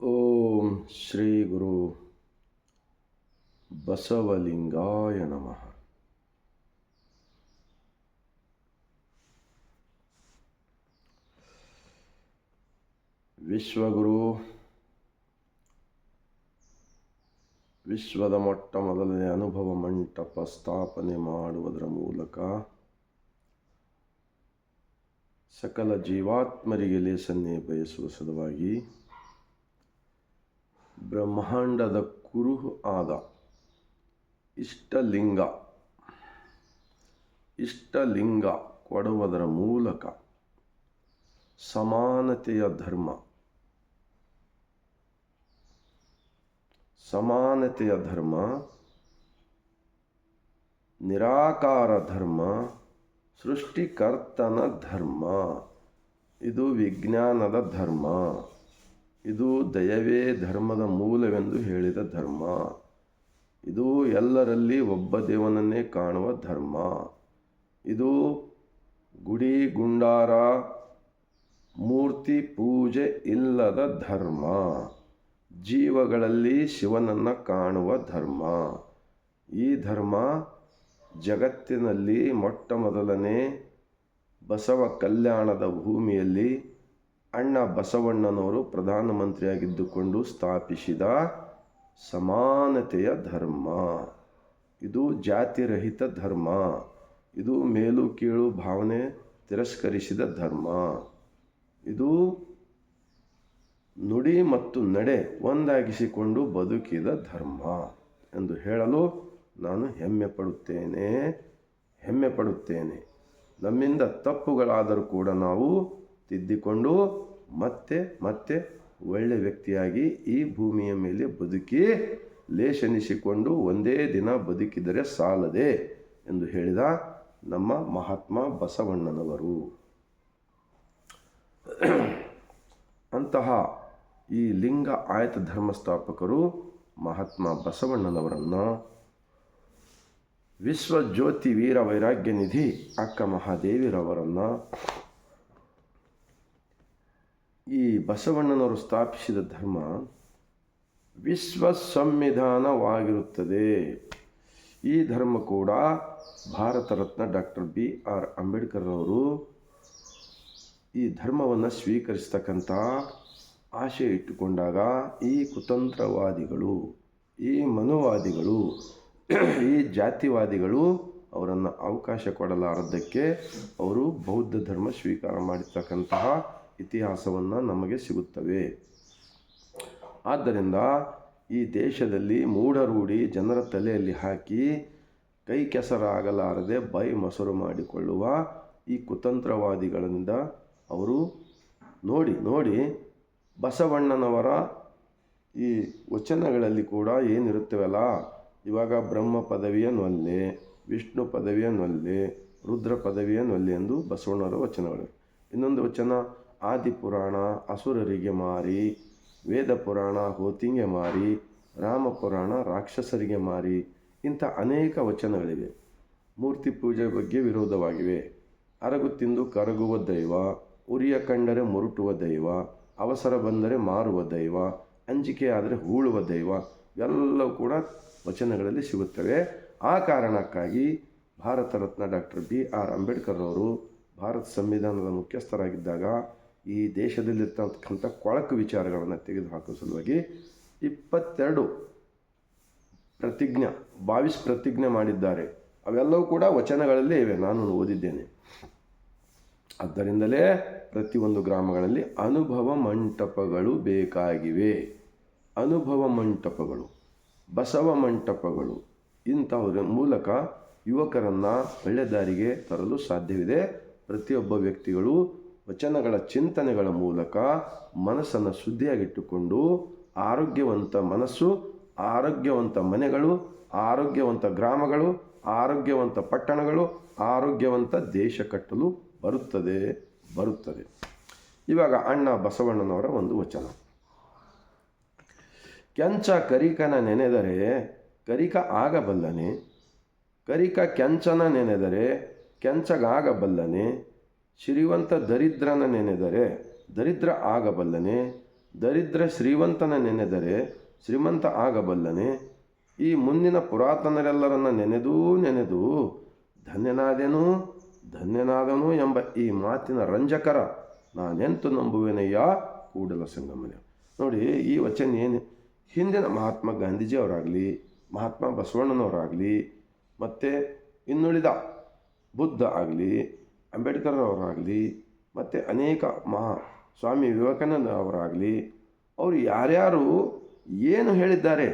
ಓಂ ಶ್ರೀ ಗುರು ಬಸವಲಿಂಗಾಯ ನಮಃ ವಿಶ್ವಗುರು ವಿಶ್ವದ ಮೊಟ್ಟ ಮೊದಲನೇ ಅನುಭವ ಮಂಟಪ ಸ್ಥಾಪನೆ ಮಾಡುವುದರ ಮೂಲಕ ಸಕಲ ಜೀವಾತ್ಮರಿಗೆ ಲೇಸನ್ನೇ ಬಯಸುವ ಸಲುವಾಗಿ ಬ್ರಹ್ಮಾಂಡದ ಕುರುಹು ಆದ ಇಷ್ಟಲಿಂಗ ಇಷ್ಟಲಿಂಗ ಕೊಡುವುದರ ಮೂಲಕ ಸಮಾನತೆಯ ಧರ್ಮ ಸಮಾನತೆಯ ಧರ್ಮ, ನಿರಾಕಾರ ಧರ್ಮ ಸೃಷ್ಟಿಕರ್ತನ ಧರ್ಮ. ಇದು ವಿಜ್ಞಾನದ ಧರ್ಮ. ಇದು ದಯವೇ ಧರ್ಮದ ಮೂಲವೆಂದು ಹೇಳಿದ ಧರ್ಮ. ಇದು ಎಲ್ಲರಲ್ಲಿ ಒಬ್ಬ ದೇವನನ್ನೇ ಕಾಣುವ ಧರ್ಮ. ಇದು ಗುಡಿ, ಗುಂಡಾರ, ಮೂರ್ತಿ, ಪೂಜೆ ಇಲ್ಲದ ಧರ್ಮ. ಜೀವಗಳಲ್ಲಿ ಶಿವನನ್ನು ಕಾಣುವ ಧರ್ಮ. ಈ ಧರ್ಮ ಜಗತ್ತಿನಲ್ಲಿ ಮೊಟ್ಟ ಮೊದಲನೇ ಬಸವ ಕಲ್ಯಾಣದ ಭೂಮಿಯಲ್ಲಿ ಅಣ್ಣ ಬಸವಣ್ಣನವರು ಪ್ರಧಾನಮಂತ್ರಿಯಾಗಿದ್ದುಕೊಂಡು ಸ್ಥಾಪಿಸಿದ ಸಮಾನತೆಯ ಧರ್ಮ. ಇದು ಜಾತಿರಹಿತ ಧರ್ಮ. ಇದು ಮೇಲು ಕೀಳು ಭಾವನೆ ತಿರಸ್ಕರಿಸಿದ ಧರ್ಮ. ಇದು ನುಡಿ ಮತ್ತು ನಡೆ ಒಂದಾಗಿಸಿಕೊಂಡು ಬದುಕಿದ ಧರ್ಮ ಎಂದು ಹೇಳಲು ನಾನು ಹೆಮ್ಮೆ ಪಡುತ್ತೇನೆ ಹೆಮ್ಮೆ ಪಡುತ್ತೇನೆ. ನಮ್ಮಿಂದ ತಪ್ಪುಗಳಾದರೂ ಕೂಡ ನಾವು ತಿದ್ದಿಕೊಂಡು ಮತ್ತೆ ಮತ್ತೆ ಒಳ್ಳೆ ವ್ಯಕ್ತಿಯಾಗಿ ಈ ಭೂಮಿಯ ಮೇಲೆ ಬದುಕಿ ಲೇಷನಿಸಿಕೊಂಡು ಒಂದೇ ದಿನ ಬದುಕಿದರೆ ಸಾಲದೆ ಎಂದು ಹೇಳಿದ ನಮ್ಮ ಮಹಾತ್ಮ ಬಸವಣ್ಣನವರು. ಅಂತಹ ಈ ಲಿಂಗ ಆಯತ ಧರ್ಮಸ್ಥಾಪಕರು ಮಹಾತ್ಮ ಬಸವಣ್ಣನವರನ್ನು ವಿಶ್ವಜ್ಯೋತಿ ವೀರ ವೈರಾಗ್ಯ ನಿಧಿ ಅಕ್ಕ ಮಹಾದೇವಿರವರನ್ನು ಈ ಬಸವಣ್ಣನವರು ಸ್ಥಾಪಿಸಿದ ಧರ್ಮ ವಿಶ್ವ ಸಂವಿಧಾನವಾಗಿರುತ್ತದೆ ಈ ಧರ್ಮ ಕೂಡ Bharat Ratna doctor B R Ambedkar ಅವರು ಈ ಧರ್ಮವನ್ನು ಸ್ವೀಕರಿಸ್ತಕ್ಕಂಥ ಆಶೆ ಇಟ್ಟುಕೊಂಡಾಗ ಈ ಕುತಂತ್ರವಾದಿಗಳು, ಈ ಮನುವಾದಿಗಳು ಈ ಜಾತಿವಾದಿಗಳು ಅವರನ್ನು ಅವಕಾಶ ಕೊಡಲಾರದ್ದಕ್ಕೆ ಅವರು ಬೌದ್ಧ ಧರ್ಮ ಸ್ವೀಕಾರ ಮಾಡಿರ್ತಕ್ಕಂತಹ ಇತಿಹಾಸವನ್ನು ನಮಗೆ ಸಿಗುತ್ತವೆ. ಆದ್ದರಿಂದ ಈ ದೇಶದಲ್ಲಿ ಮೂಢರೂಢಿ ಜನರ ತಲೆಯಲ್ಲಿ ಹಾಕಿ ಕೈ ಕೆಸರಾಗಲಾರದೆ ಬೈ ಮೊಸರು ಮಾಡಿಕೊಳ್ಳುವ ಈ ಕುತಂತ್ರವಾದಿಗಳಿಂದ ಅವರು ನೋಡಿ ನೋಡಿ ಬಸವಣ್ಣನವರ ಈ ವಚನಗಳಲ್ಲಿ ಕೂಡ ಏನಿರುತ್ತವಲ್ಲ? ಇವಾಗ ಬ್ರಹ್ಮ ಪದವಿಯ ನೊಲ್ಲೆ, ವಿಷ್ಣು ಪದವಿಯ ನೊಲ್ಲೆ, ರುದ್ರ ಪದವಿಯ ನೊಲ್ಲೆ ಎಂದು ಬಸವಣ್ಣರ ವಚನಗಳು. ಇನ್ನೊಂದು ವಚನ, ಆದಿಪುರಾಣ ಅಸುರರಿಗೆ ಮಾರಿ, ವೇದ ಪುರಾಣ ಹೋತಿಂಗೆ ಮಾರಿ, ರಾಮ ಪುರಾಣ ರಾಕ್ಷಸರಿಗೆ ಮಾರಿ ಇಂಥ ಅನೇಕ ವಚನಗಳಿವೆ. ಮೂರ್ತಿ ಪೂಜೆ ಬಗ್ಗೆ ವಿರೋಧವಾಗಿವೆ. ಅರಗು ತಿಂದು ಕರಗುವ ದೈವ, ಉರಿಯ ಕಂಡರೆ ಮುರುಟುವ ದೈವ, ಅವಸರ ಬಂದರೆ ಮಾರುವ ದೈವ ಅಂಜಿಕೆ ಆದರೆ ಹೂಳುವ ದೈವ ಎಲ್ಲವೂ ಕೂಡ ವಚನಗಳಲ್ಲಿ ಸಿಗುತ್ತವೆ. ಆ ಕಾರಣಕ್ಕಾಗಿ Bharat Ratna doctor B R Ambedkar ಅವರು ಭಾರತ ಸಂವಿಧಾನದ ಮುಖ್ಯಸ್ಥರಾಗಿದ್ದಾಗ ಈ ದೇಶದಲ್ಲಿರ್ತಕ್ಕಂಥ ಕೊಳಕು ವಿಚಾರಗಳನ್ನು ತೆಗೆದುಹಾಕುವ ಸಲುವಾಗಿ ಇಪ್ಪತ್ತೆರಡು ಪ್ರತಿಜ್ಞೆ, ಬಾವಿಸ್ ಪ್ರತಿಜ್ಞೆ ಮಾಡಿದ್ದಾರೆ. ಅವೆಲ್ಲವೂ ಕೂಡ ವಚನಗಳಲ್ಲಿ ಇವೆ. ನಾನು ಓದಿದ್ದೇನೆ. ಆದ್ದರಿಂದಲೇ ಪ್ರತಿಯೊಂದು ಗ್ರಾಮಗಳಲ್ಲಿ ಅನುಭವ ಮಂಟಪಗಳು ಬೇಕಾಗಿವೆ. ಅನುಭವ ಮಂಟಪಗಳು, ಬಸವ ಮಂಟಪಗಳು ಇಂಥವರ ಮೂಲಕ ಯುವಕರನ್ನು ಒಳ್ಳೆ ದಾರಿಗೆ ತರಲು ಸಾಧ್ಯವಿದೆ. ಪ್ರತಿಯೊಬ್ಬ ವ್ಯಕ್ತಿಗಳು ವಚನಗಳ ಚಿಂತನೆಗಳ ಮೂಲಕ ಮನಸ್ಸನ್ನು ಶುದ್ಧಿಯಾಗಿಟ್ಟುಕೊಂಡು ಆರೋಗ್ಯವಂತ ಮನಸ್ಸು, ಆರೋಗ್ಯವಂತ ಮನೆಗಳು, ಆರೋಗ್ಯವಂತ ಗ್ರಾಮಗಳು, ಆರೋಗ್ಯವಂತ ಪಟ್ಟಣಗಳು, ಆರೋಗ್ಯವಂತ ದೇಶ ಕಟ್ಟಲು ಬರುತ್ತದೆ ಬರುತ್ತದೆ. ಇವಾಗ ಅಣ್ಣ ಬಸವಣ್ಣನವರ ಒಂದು ವಚನ. ಕೆಂಚ ಕರಿಕನ ನೆನೆದರೆ ಕರಿಕ ಆಗಬಲ್ಲನೆ, ಕರಿಕ ಕೆಂಚನ ನೆನೆದರೆ ಕೆಂಚಗಾಗಬಲ್ಲನೆ, ಶ್ರೀವಂತ ದರಿದ್ರನ ನೆನೆದರೆ ದರಿದ್ರ ಆಗಬಲ್ಲನೆ, ದರಿದ್ರ ಶ್ರೀವಂತನ ನೆನೆದರೆ ಶ್ರೀಮಂತ ಆಗಬಲ್ಲನೆ, ಈ ಮುಂದಿನ ಪುರಾತನರೆಲ್ಲರನ್ನ ನೆನೆದೂ ನೆನೆದು ಧನ್ಯನಾದೆನು, ಧನ್ಯನಾದನು ಎಂಬ ಈ ಮಾತಿನ ರಂಜಕರ ನಾನೆಂತು ನಂಬುವೆನಯ್ಯ? ಕೂಡಲ ಸಂಗಮನೆ. ನೋಡಿ ಈ ವಚನ ಏನು ಹಿಂದಿನ ಮಹಾತ್ಮ ಗಾಂಧೀಜಿಯವರಾಗಲಿ, ಮಹಾತ್ಮ ಬಸವಣ್ಣನವರಾಗಲಿ, ಮತ್ತು ಇನ್ನುಳಿದ ಬುದ್ಧ ಆಗಲಿ ಅಂಬೇಡ್ಕರ್ ಅವರಾಗಲಿ ಮತ್ತು ಅನೇಕ ಮಹಾ ಸ್ವಾಮಿ ವಿವೇಕಾನಂದ ಅವರಾಗಲಿ ಅವರು ಯಾರ್ಯಾರು ಏನು ಹೇಳಿದ್ದಾರೆ,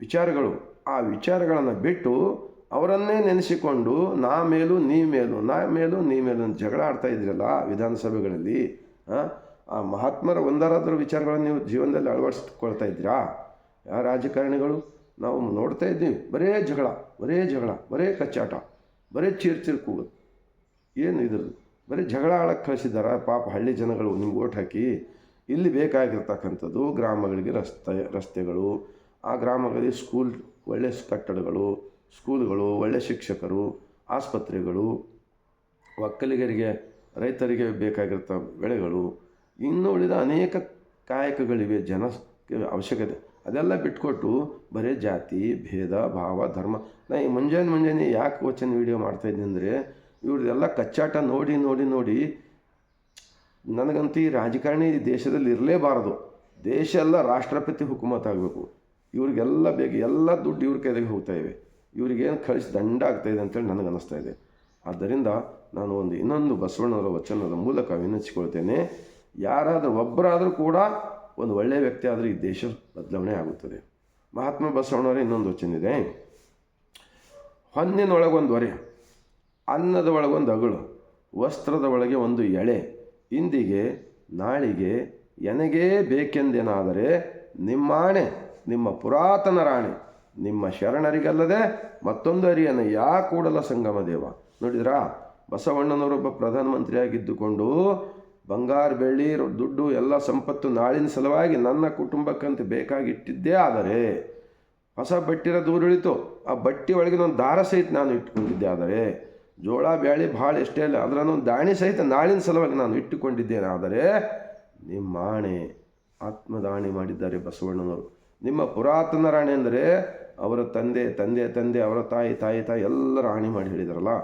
ವಿಚಾರಗಳು, ಆ ವಿಚಾರಗಳನ್ನು ಬಿಟ್ಟು ಅವರನ್ನೇ ನೆನೆಸಿಕೊಂಡು ನಾ ಮೇಲೂ ನೀ ಮೇಲೂ, ನಾ ಮೇಲೂ ನೀ ಮೇಲೂ ಜಗಳ ಆಡ್ತಾ ಇದ್ರಲ್ಲ ವಿಧಾನಸಭೆಗಳಲ್ಲಿ ಆ, ಮಹಾತ್ಮರ ಒಂದರಾದರೂ ವಿಚಾರಗಳನ್ನು ನೀವು ಜೀವನದಲ್ಲಿ ಅಳವಡಿಸ್ಕೊಳ್ತಾ ಇದ್ದೀರಾ? ಯಾವ ರಾಜಕಾರಣಿಗಳು? ನಾವು ನೋಡ್ತಾ ಇದ್ದೀವಿ. ಬರೇ ಜಗಳ ಬರೇ ಜಗಳ ಬರೇ ಕಚ್ಚಾಟ ಬರೇ ಚೀರ್ ಚಿರ್ಕು ಏನು ಇದ್ರದ್ದು? ಬರೀ ಜಗಳ ಆಳಕ್ಕೆ ಕಳಿಸಿದಾರ ಪಾಪ ಹಳ್ಳಿ ಜನಗಳು ನಿಮ್ಗೆ ಓಟ್ ಹಾಕಿ ಇಲ್ಲಿ ಬೇಕಾಗಿರ್ತಕ್ಕಂಥದ್ದು ಗ್ರಾಮಗಳಿಗೆ ರಸ್ತೆ ರಸ್ತೆಗಳು ಆ ಗ್ರಾಮಗಳಲ್ಲಿ ಸ್ಕೂಲ್ ಒಳ್ಳೆ ಕಟ್ಟಡಗಳು ಸ್ಕೂಲ್ಗಳು ಒಳ್ಳೆಯ ಶಿಕ್ಷಕರು ಆಸ್ಪತ್ರೆಗಳು ಒಕ್ಕಲಿಗರಿಗೆ ರೈತರಿಗೆ ಬೇಕಾಗಿರ್ತ ಬೆಳೆಗಳು ಇನ್ನೂ ಉಳಿದ ಅನೇಕ ಕಾಯಕಗಳಿವೆ ಜನ ಅವಶ್ಯಕತೆ. ಅದೆಲ್ಲ ಬಿಟ್ಕೊಟ್ಟು ಬರೀ ಜಾತಿ, ಭೇದ, ಭಾವ, ಧರ್ಮ. ನಾ ಈ ಮುಂಜಾನೆ ಮುಂಜಾನೆ ಯಾಕೆ ವಚನ ವಿಡಿಯೋ ಮಾಡ್ತಾಯಿದ್ದೆ ಅಂದರೆ, ಇವ್ರದ್ದೆಲ್ಲ ಕಚ್ಚಾಟ ನೋಡಿ ನೋಡಿ ನೋಡಿ ನನಗಂತೂ ಈ ರಾಜಕಾರಣಿ ದೇಶದಲ್ಲಿ ಇರಲೇಬಾರದು. ದೇಶ ಎಲ್ಲ ರಾಷ್ಟ್ರಪತಿ ಹುಕುಮತ್ ಆಗಬೇಕು. ಇವ್ರಿಗೆಲ್ಲ ಬೇಕು. ಎಲ್ಲ ದುಡ್ಡು ಇವ್ರ ಕೈದಾಗೆ ಹೋಗ್ತಾ ಇವೆ. ಇವ್ರಿಗೇನು ಕಳಿಸಿ ದಂಡ ಆಗ್ತಾಯಿದೆ ಅಂತೇಳಿ ನನಗೆ ಅನ್ನಿಸ್ತಾ ಇದೆ. ಆದ್ದರಿಂದ ನಾನು ಒಂದು ಇನ್ನೊಂದು ಬಸವಣ್ಣವರ ವಚನದ ಮೂಲಕ ವಿನಂತಿಸಿಕೊಳ್ತೇನೆ. ಯಾರಾದರೂ ಒಬ್ಬರಾದರೂ ಕೂಡ ಒಂದು ಒಳ್ಳೆಯ ವ್ಯಕ್ತಿ ಆದರೆ ಈ ದೇಶ ಬದಲಾವಣೆ ಆಗುತ್ತದೆ. ಮಹಾತ್ಮ ಬಸವಣ್ಣವರ ಇನ್ನೊಂದು ವಚನ ಇದೆ. ಹೊನ್ನಿನೊಳಗೊಂದು ಹೊರೆ, ಅನ್ನದ ಒಳಗೊಂದು ಅಗಳು, ವಸ್ತ್ರದ ಒಳಗೆ ಒಂದು ಎಳೆ, ಇಂದಿಗೆ, ನಾಳಿಗೆ, ಎನಗೇ ಬೇಕೆಂದೇನಾದರೆ ನಿಮ್ಮಾಣೆ ನಿಮ್ಮ ಪುರಾತನ ರಾಣೆ, ನಿಮ್ಮ ಶರಣರಿಗಲ್ಲದೆ ಮತ್ತೊಂದು ಅರಿಯನ ಯಾ ಕೂಡಲ ಸಂಗಮ ದೇವ? ನೋಡಿದ್ರಾ? ಬಸವಣ್ಣನವರೊಬ್ಬ ಪ್ರಧಾನಮಂತ್ರಿಯಾಗಿದ್ದುಕೊಂಡು ಬಂಗಾರ, ಬೆಳ್ಳಿ ದುಡ್ಡು ಎಲ್ಲ ಸಂಪತ್ತು ನಾಳಿನ ಸಲುವಾಗಿ ನನ್ನ ಕುಟುಂಬಕ್ಕಂತ ಬೇಕಾಗಿಟ್ಟಿದ್ದೇ ಆದರೆ ಹೊಸ ಬಟ್ಟಿರ ದೂರಿಳಿತು ಆ ಬಟ್ಟಿ ಒಳಗಿನ ಒಂದು ದಾರ ಸಹಿತ ನಾನು ಇಟ್ಟುಕೊಂಡಿದ್ದೆ ಆದರೆ ಜೋಳ, ಬ್ಯಾಳಿ, ಭಾಳ ಎಷ್ಟೇ ಅಲ್ಲ ಅದರನ್ನೊಂದು ದಾಣಿ ಸಹಿತ ನಾಳಿನ ಸಲುವಾಗಿ ನಾನು ಇಟ್ಟುಕೊಂಡಿದ್ದೇನೆ ಆದರೆ ನಿಮ್ಮ ಆಣೆ ಆತ್ಮದಾಣಿ ಮಾಡಿದ್ದಾರೆ ಬಸವಣ್ಣನವರು. ನಿಮ್ಮ ಪುರಾತನ ರಾಣಿ ಅಂದರೆ ಅವರ ತಂದೆ ತಂದೆ ತಂದೆ, ಅವರ ತಾಯಿ ತಾಯಿ ತಾಯಿ ಎಲ್ಲ ರಾಣಿ ಮಾಡಿ ಹೇಳಿದಾರಲ್ಲ.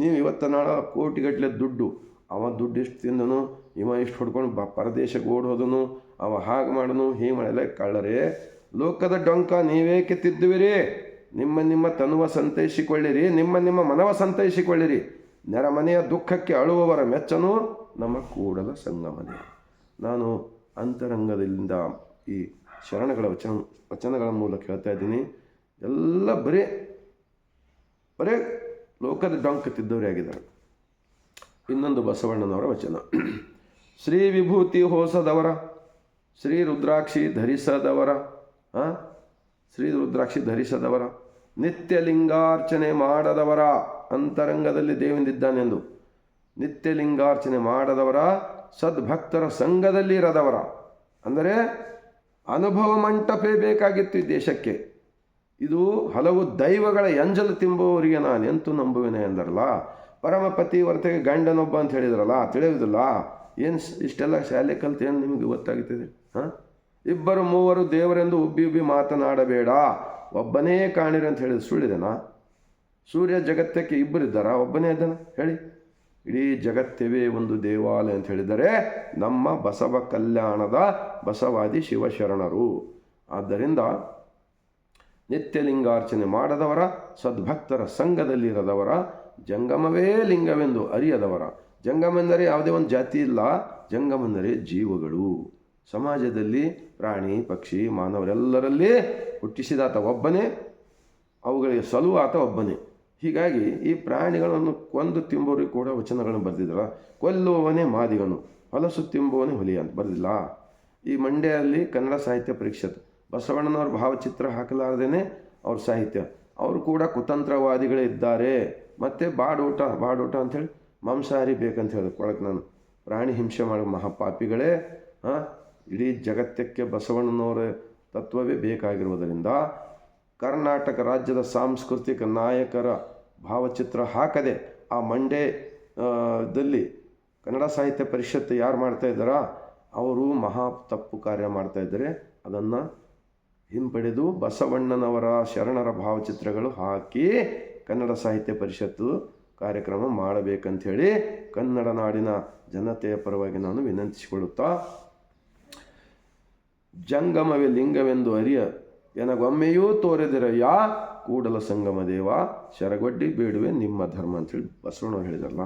ನೀವು ಇವತ್ತು ನಾಳೆ ಕೋಟಿಗಟ್ಟಲೆ ದುಡ್ಡು ಅವ ದುಡ್ಡು ಇಷ್ಟು ತಿಂದನು, ಇವ ಇಷ್ಟು ಹೊಡ್ಕೊಂಡು ಬ ಪರದೇಶಕ್ಕೆ ಓಡ್ ಹೋದನು ಅವ ಹಾಗೆ ಮಾಡನು, ಹೀಗೆ ಮಾಡಲ್ಲ ಕಳ್ಳರೇ. ಲೋಕದ ಡೊಂಕ ನೀವೇಕೆ ತಿದ್ದುವಿರಿ ನಿಮ್ಮ ನಿಮ್ಮ ತನುವ ಸಂತೈಸಿಕೊಳ್ಳಿರಿ, ನಿಮ್ಮ ನಿಮ್ಮ ಮನವ ಸಂತೈಸಿಕೊಳ್ಳಿರಿ. ನೆರಮನೆಯ ದುಃಖಕ್ಕೆ ಅಳುವವರ ಮೆಚ್ಚನು ನಮ್ಮ ಕೂಡಲ ಸಂಗಮನೆ. ನಾನು ಅಂತರಂಗದಿಂದ ಈ ಶರಣಗಳ ವಚನ, ವಚನಗಳ ಮೂಲಕ ಹೇಳ್ತಾ ಇದ್ದೀನಿ. ಎಲ್ಲ ಬರೀ, ಬರೇ ಲೋಕದ ಡೊಂಕ ತಿದ್ದವರೇ ಆಗಿದ್ದಾರೆ. ಇನ್ನೊಂದು ಬಸವಣ್ಣನವರ ವಚನ. ಶ್ರೀ ವಿಭೂತಿ ಹೋಸದವರ, ಶ್ರೀ ರುದ್ರಾಕ್ಷಿ ಧರಿಸದವರ? ಶ್ರೀ ರುದ್ರಾಕ್ಷಿ ಧರಿಸದವರ ನಿತ್ಯ ಲಿಂಗಾರ್ಚನೆ ಮಾಡದವರ ಅಂತರಂಗದಲ್ಲಿ ದೇವಿಂದಿದ್ದಾನೆಂದು. ನಿತ್ಯ ಲಿಂಗಾರ್ಚನೆ ಮಾಡದವರ, ಸದ್ಭಕ್ತರ ಸಂಘದಲ್ಲಿ ಇರದವರ. ಅಂದರೆ ಅನುಭವ ಮಂಟಪೇ ಬೇಕಾಗಿತ್ತು ಈ ದೇಶಕ್ಕೆ. ಇದು ಹಲವು ದೈವಗಳ ಎಂಜಲು ತಿಂಬುವವರಿಗೆ ನಾನು ಎಂತು ನಂಬುವೆನೆ ಎಂದರಲ್ಲ ಪರಮಪತಿ ಹೊರತೆಗೆ ಗಂಡನೊಬ್ಬ ಅಂತ ಹೇಳಿದ್ರಲ್ಲ ತಿಳಿಯೋದಿಲ್ಲ ಏನು ಇಷ್ಟೆಲ್ಲ ಶಾಲೆ ಕಲ್ತು ಏನು ನಿಮಗೆ ಗೊತ್ತಾಗುತ್ತದೆ ಹಾಂ? ಇಬ್ಬರು ಮೂವರು ದೇವರೆಂದು ಉಬ್ಬಿ ಉಬ್ಬಿ ಮಾತನಾಡಬೇಡ. ಒಬ್ಬನೇ ಕಾಣಿರಿ ಅಂತ ಹೇಳಿದ ಸುಳ್ಳಿದೆನಾ ಸೂರ್ಯ ಜಗತ್ತಕ್ಕೆ ಇಬ್ಬರಿದ್ದಾರಾ ಒಬ್ಬನೇ ಇದ್ದಾನ? ಹೇಳಿ. ಇಡೀ ಜಗತ್ತೇವೇ ಒಂದು ದೇವಾಲಯ ಅಂತ ಹೇಳಿದರೆ ನಮ್ಮ ಬಸವ ಕಲ್ಯಾಣದ ಬಸವಾದಿ ಶಿವಶರಣರು. ಆದ್ದರಿಂದ ನಿತ್ಯಲಿಂಗಾರ್ಚನೆ ಮಾಡದವರ, ಸದ್ಭಕ್ತರ ಸಂಘದಲ್ಲಿರದವರ ಜಂಗಮವೇ ಲಿಂಗವೆಂದು ಅರಿಯದವರ. ಜಂಗಮೆಂದರೆ ಯಾವುದೇ ಒಂದು ಜಾತಿ ಇಲ್ಲ. ಜಂಗಮೆಂದರೆ ಜೀವಗಳು. ಸಮಾಜದಲ್ಲಿ ಪ್ರಾಣಿ, ಪಕ್ಷಿ, ಮಾನವರೆಲ್ಲರಲ್ಲಿ ಹುಟ್ಟಿಸಿದಾತ ಒಬ್ಬನೇ, ಅವುಗಳಿಗೆ ಸಲುವ ಆತ ಒಬ್ಬನೇ. ಹೀಗಾಗಿ ಈ ಪ್ರಾಣಿಗಳನ್ನು ಕೊಂದು ತಿಂಬೋರಿಗೆ ಕೂಡ ವಚನಗಳನ್ನು ಬರೆದಿದ್ರ ಕೊಲ್ಲುವವನೇ ಮಾದಿಗನು, ಹೊಲಸು ತಿಂಬುವನೇ ಹುಲಿ ಅಂತ ಬರೆದಿಲ್ಲ. ಈ ಮಂಡ್ಯಲ್ಲಿ ಕನ್ನಡ ಸಾಹಿತ್ಯ ಪರಿಷತ್ ಬಸವಣ್ಣನವ್ರ ಭಾವಚಿತ್ರ ಹಾಕಲಾರ್ದೇ ಅವ್ರ ಸಾಹಿತ್ಯ. ಅವರು ಕೂಡ ಕುತಂತ್ರವಾದಿಗಳೇ ಇದ್ದಾರೆ. ಮತ್ತು ಬಾಡೂಟ ಬಾಡೂಟ ಅಂಥೇಳಿ ಮಾಂಸಾಹಾರಿ ಬೇಕಂತ ಹೇಳಿದೆ ಕೊಳಕ್ಕೆ ನಾನು. ಪ್ರಾಣಿ ಹಿಂಸೆ ಮಾಡೋ ಮಹಾಪಾಪಿಗಳೇ ಹಾಂ ಇಡೀ ಜಗತ್ತಕ್ಕೆ ಬಸವಣ್ಣನವರ ತತ್ವವೇ ಬೇಕಾಗಿರುವುದರಿಂದ ಕರ್ನಾಟಕ ರಾಜ್ಯದ ಸಾಂಸ್ಕೃತಿಕ ನಾಯಕರ ಭಾವಚಿತ್ರ ಹಾಕದೆ ಆ ಮಂಡ್ಯದಲ್ಲಿ ಕನ್ನಡ ಸಾಹಿತ್ಯ ಪರಿಷತ್ತು ಯಾರು ಮಾಡ್ತಾ ಇದ್ದಾರಾ, ಅವರು ಮಹಾ ತಪ್ಪು ಕಾರ್ಯ ಮಾಡ್ತಾ ಇದ್ದಾರೆ. ಅದನ್ನು ಹಿಂಪಡೆದು ಬಸವಣ್ಣನವರ ಶರಣರ ಭಾವಚಿತ್ರಗಳು ಹಾಕಿ ಕನ್ನಡ ಸಾಹಿತ್ಯ ಪರಿಷತ್ತು ಕಾರ್ಯಕ್ರಮ ಮಾಡಬೇಕಂಥೇಳಿ ಕನ್ನಡ ನಾಡಿನ ಜನತೆಯ ಪರವಾಗಿ ನಾನು ವಿನಂತಿಸಿಕೊಳ್ಳುತ್ತಾ, ಜಂಗಮವೇ ಲಿಂಗವೆಂದು ಅರಿಯ ಎನಗೊಮ್ಮೆಯೂ ತೋರೆದಿರಯ್ಯ, ಕೂಡಲ ಸಂಗಮ ದೇವ, ಶರಗೊಡ್ಡಿ ಬೇಡುವೆ ನಿಮ್ಮ ಧರ್ಮ ಅಂತೇಳಿ ಬಸವಣ್ಣವ್ರು ಹೇಳಿದಾರಲ್ಲ.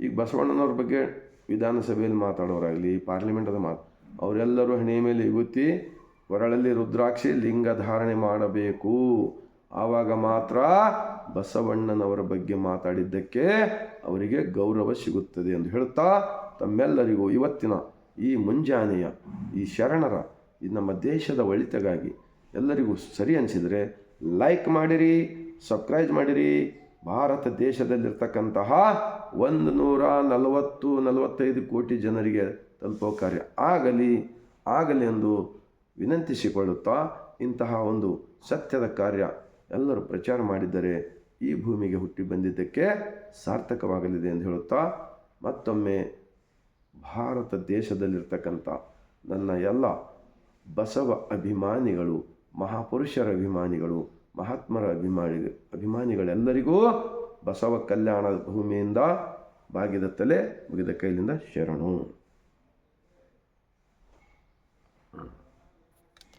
ಈಗ ಬಸವಣ್ಣನವ್ರ ಬಗ್ಗೆ ವಿಧಾನಸಭೆಯಲ್ಲಿ ಮಾತಾಡೋರಾಗಲಿ ಪಾರ್ಲಿಮೆಂಟದ ಮಾತು, ಅವರೆಲ್ಲರೂ ಹಣೆಯ ಮೇಲೆ ಇಗುತ್ತಿ ಕೊರಳಲ್ಲಿ ರುದ್ರಾಕ್ಷಿ ಲಿಂಗ ಧಾರಣೆ ಮಾಡಬೇಕು. ಆವಾಗ ಮಾತ್ರ ಬಸವಣ್ಣನವರ ಬಗ್ಗೆ ಮಾತಾಡಿದ್ದಕ್ಕೆ ಅವರಿಗೆ ಗೌರವ ಸಿಗುತ್ತದೆ ಎಂದು ಹೇಳುತ್ತಾ ತಮ್ಮೆಲ್ಲರಿಗೂ ಇವತ್ತಿನ ಈ ಮುಂಜಾನೆಯ ಈ ಶರಣರ ಈ ನಮ್ಮ ದೇಶದ ಒಳಿತಗಾಗಿ ಎಲ್ಲರಿಗೂ ಸರಿ ಅನಿಸಿದರೆ ಲೈಕ್ ಮಾಡಿರಿ ಸಬ್ಸ್ಕ್ರೈಬ್ ಮಾಡಿರಿ. ಭಾರತ ದೇಶದಲ್ಲಿರ್ತಕ್ಕಂತಹ ಒಂದು ನೂರ ನಲವತ್ತು, ನಲವತ್ತೈದು ಕೋಟಿ ಜನರಿಗೆ ತಲುಪೋ ಕಾರ್ಯ ಆಗಲಿ ಆಗಲಿ ಎಂದು ವಿನಂತಿಸಿಕೊಳ್ಳುತ್ತಾ ಇಂತಹ ಒಂದು ಸತ್ಯದ ಕಾರ್ಯ ಎಲ್ಲರೂ ಪ್ರಚಾರ ಮಾಡಿದ್ದರೆ ಈ ಭೂಮಿಗೆ ಹುಟ್ಟಿ ಬಂದಿದ್ದಕ್ಕೆ ಸಾರ್ಥಕವಾಗಲಿದೆ ಎಂದು ಹೇಳುತ್ತಾ ಮತ್ತೊಮ್ಮೆ ಭಾರತ ದೇಶದಲ್ಲಿರ್ತಕ್ಕಂಥ ನನ್ನ ಎಲ್ಲ ಬಸವ ಅಭಿಮಾನಿಗಳು, ಮಹಾಪುರುಷರ ಅಭಿಮಾನಿಗಳು, ಮಹಾತ್ಮರ ಅಭಿಮಾನಿ, ಅಭಿಮಾನಿಗಳೆಲ್ಲರಿಗೂ ಬಸವ ಕಲ್ಯಾಣ ಭೂಮಿಯಿಂದ ಬಾಗಿದ ತಲೆ ಮುಗಿದ ಕೈಲಿಂದ ಶರಣು.